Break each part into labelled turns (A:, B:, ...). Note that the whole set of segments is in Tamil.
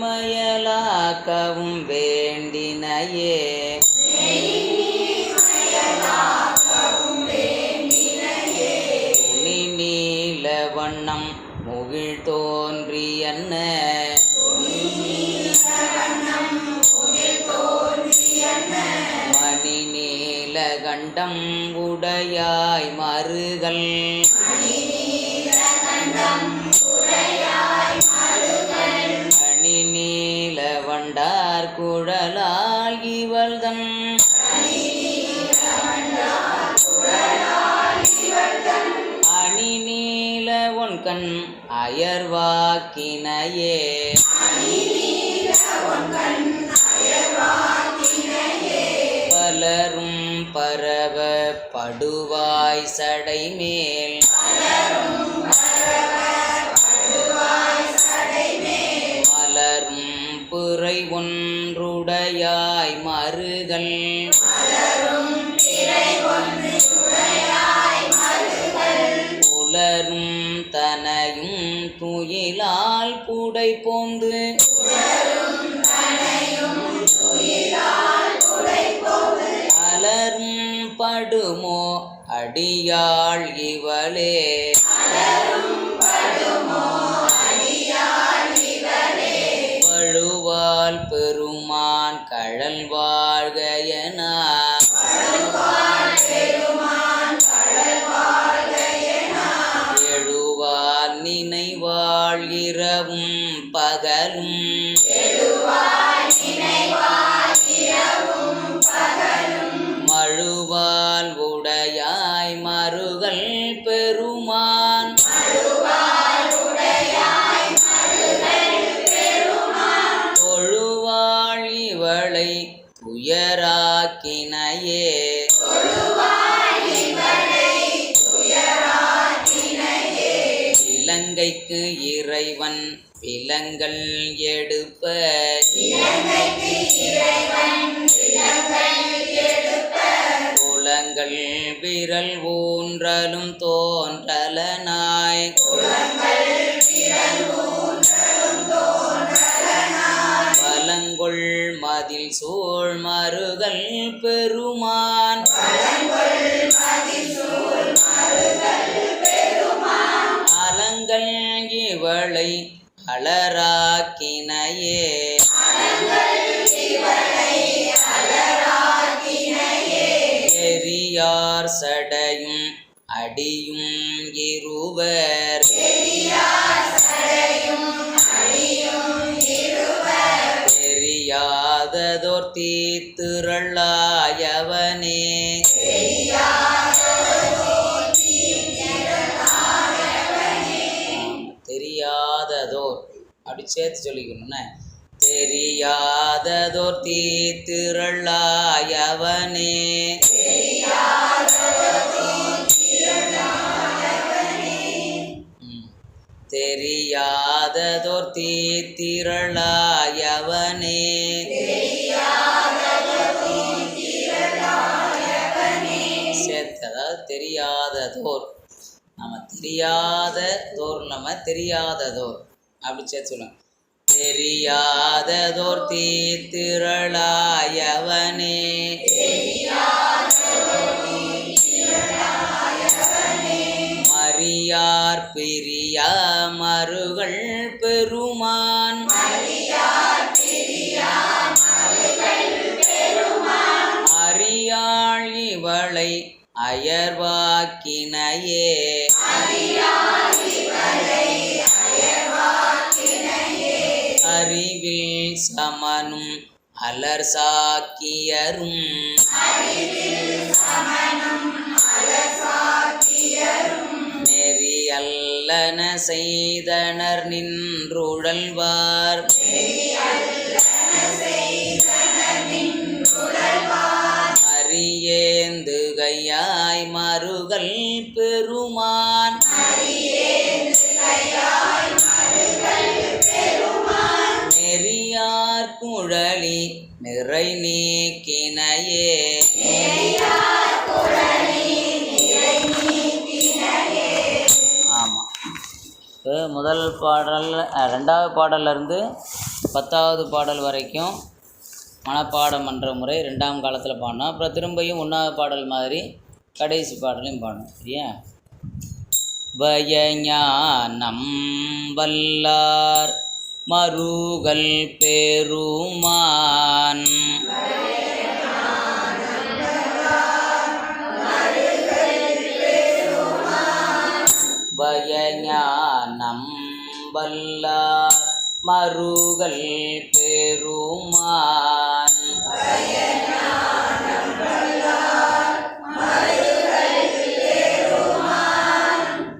A: மயலாக்கவும் வேண்டினையே. துணி நீல வண்ணம் முகில் தோன்றியன்ன மணி நீல கண்டம் உடையாய் மறுகள் கண் அயர்வாக்கினையே. பலரும் பரவ படுவாய் சடை துயிலால் கூடை போந்து அலரும் படுமோ அடியாள் இவளே? வழுவால் பெருமான் கழல் வாழ்க என. பிறவும் இலங்கைக்கு இறைவன் விலங்கள் எடுப்ப. குலங்கள் விரல் ஊன்றலும் தோன்றலனாய். பலங்கொள் மதில் சோழ் மறுகள் பெருமான் இவளை அலராக்கினையே. எரியார் சடையும் அடியும் இருவர். தெரியாததோர் தீத்திரளாயவனே அப்படி சேர்த்து சொல்லிக்கணும்னே தெரியாததோர் தீத்திரளாயவனே. ம். தெரியாததோர் தீத்திரளாயவனே. சேர்த்து அதாவது தெரியாததோர். நம்ம தெரியாததோர் நம்ம தெரியாததோர். அப்படி சேர்த்து சொல்லுங்க தெரியாததோர் தீர்த்திரளாயவனே. மரியார் பெரிய மருகள் பெருமான். அறியாள் இவளை அயர்வாக்கினையே. அலர் சாக்கியரும். நெறி அல்லன செய்தனர் நின்றுழல்வார் அரியேந்து கையாய் மறுகள் பெருமான். நெறியார் குழலி நிறை நீக்கினையே. ஆமாம் இப்போ முதல் பாடல் ரெண்டாவது பாடல்லேருந்து பத்தாவது பாடல் வரைக்கும் மனப்பாடம் பண்ணுற முறை ரெண்டாம் காலத்தில் பாடணும் அப்புறம் திரும்பியும் ஒன்றாவது பாடல் மாதிரி கடைசி பாடலையும் பாடணும் சரியா? பயஞானம் வல்லார் மருகல் பெருமான். பயஞானம் வல்லார் மருகல் பெருமான்.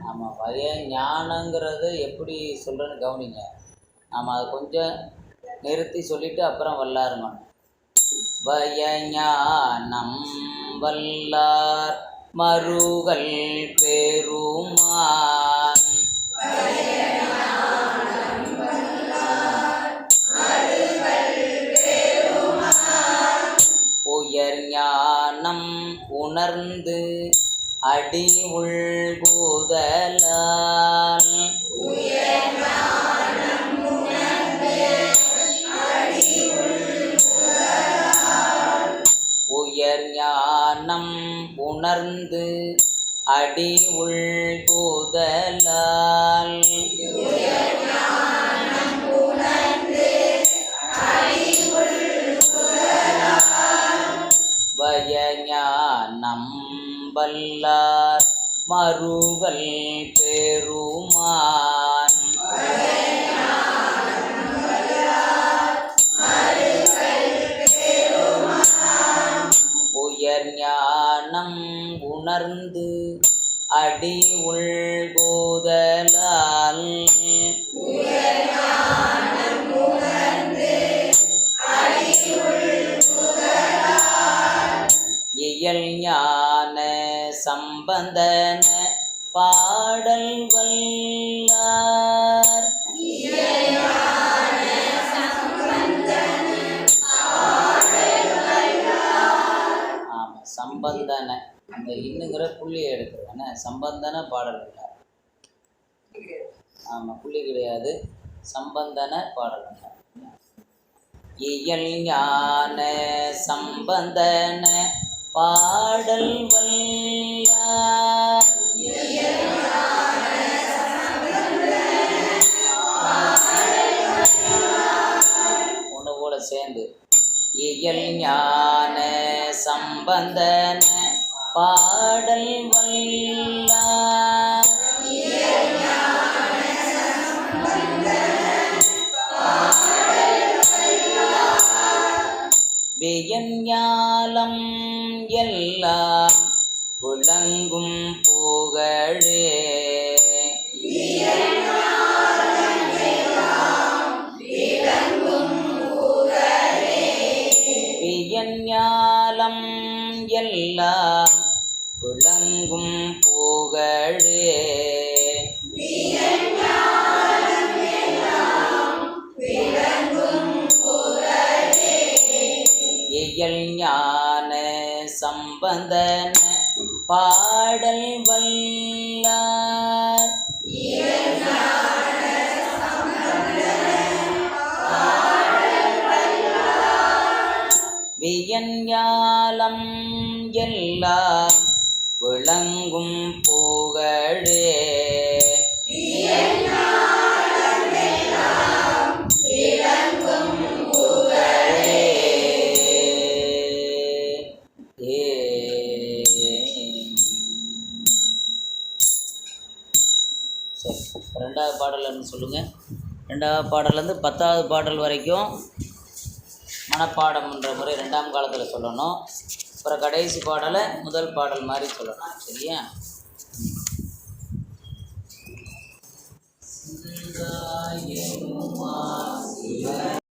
A: ஆமாம் பய ஞானங்கிறது எப்படி சொல்கிறேன்னு கவனிங்க. நாம் அதை கொஞ்சம் நிறுத்தி சொல்லிவிட்டு அப்புறம் வல்லாருங்க பயஞானம் வல்லார் மருகல் பெருமான். உயர் ஞானம் உணர்ந்து அடி உள்குதலால் உயர் ஞானம் உணர்ந்து அடி உள்குதலால் பயஞானம் வல்லார் மறுவல் உணர்ந்து அடி உள்கோதலால் இயல் ஞான சம்பந்தன பாடல் வல்லார். ஆமாம் சம்பந்தன அந்த இன்னுங்கிற புள்ளியை எடுத்துருவானே சம்பந்தன பாடல் ஆமாம் புள்ளி கிடையாது. சம்பந்தன பாடல் இயல் ஞான சம்பந்தன பாடல் வல்லார் ஒன்று போல சேர்ந்து இயல் ஞான சம்பந்தன பாடல் வல்லார். வியஞ்ஞாலம் எல்லாம் விளங்கும் புகழே வியஞ்ஞாலம் எல்லாம் விளங்கும் புகழே இயல் ஞான சம்பந்தன பாடல் வல்லார். வியஞ்ஞாலம் எல்லாம் விளங்கும் புகழே ஏ. ரெண்டாவது பாடல்னு சொல்லுங்கள் ரெண்டாவது பாடல்லேருந்து பத்தாவது பாடல் வரைக்கும் மனப்பாடம்ன்ற முறை ரெண்டாம் காலத்தில் சொல்லணும். அப்புறம் கடைசி பாடலை முதல் பாடல் மாதிரி சொல்லணும் சரியா? சிந்தாய